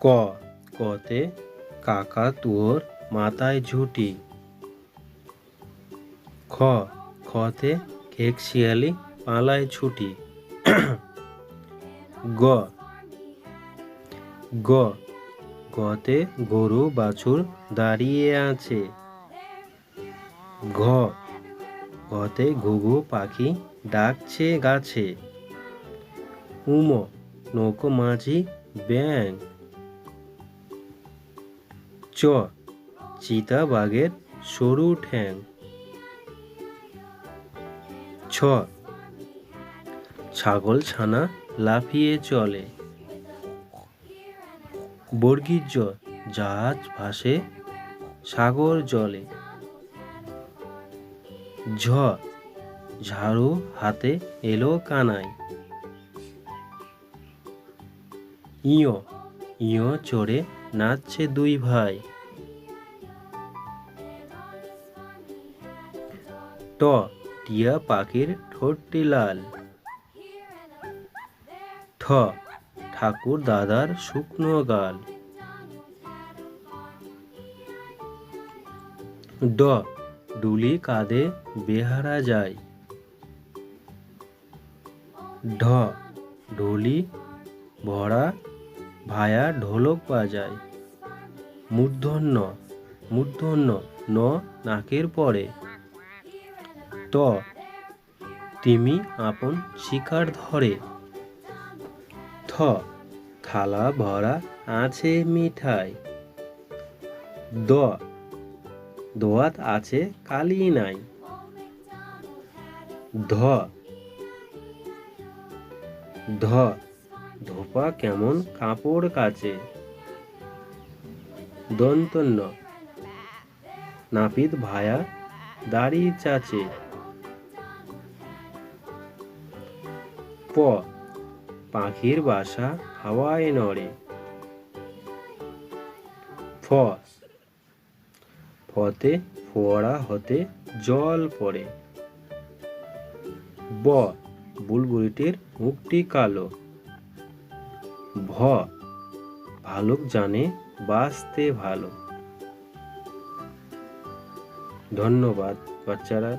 ক, কতে কাকা তুয়োর মাথায় ঝুঁটি। খ, খতে খেক শিয়ালি পালায় ছুটি। গ গ, গতে গরু বাছুর দাঁড়িয়ে আছে। ঘ ঘতে ঘুঘু পাখি ডাকছে গাছে। উম, নৌকো মাঝি ব্যাং চ। চিতা বাঘের সরু ঠ্যাং। ছ। ছাগল ছানা লাফিয়ে চলে। বর্গীর জাহাজ ভাসে সাগর জলে। ঝ। ঝাড়ু হাতে এলো কানাই ইয়। ইয় চড়ে নাচছে দুই ভাই। ট, টিয়া পাখির ঠোঁটটি লাল। ঠ, ঠাকুর দাদার শুকনো গাল। ড, ডুলি কাঁধে বেহারা যায়। ঢ, ঢুলি ভরা ভায়া ঢোলক বাজায়। মূর্ধন্য মূর্ধন্য ন নাকের পরে। ত, তিমি আপন শিকার ধরে। থ, থালা ভরা আছে মিঠাই। দ, দোয়াত আছে কালি নাই। ধ ধ ধোপা কেমন কাপড় কাচে? দন্তন্য। নাপিত ভায়া দাড়ি চাচে। প। পাখির বাসা হাওয়ায় নড়ে। ফ। ফতে ফোয়ারা হতে জল পড়ে। ব। বুলবুলিটির মুখটি কালো। ভ ভালুক জানে বাঁচতে ভালো। ধন্যবাদ বাচ্চারা।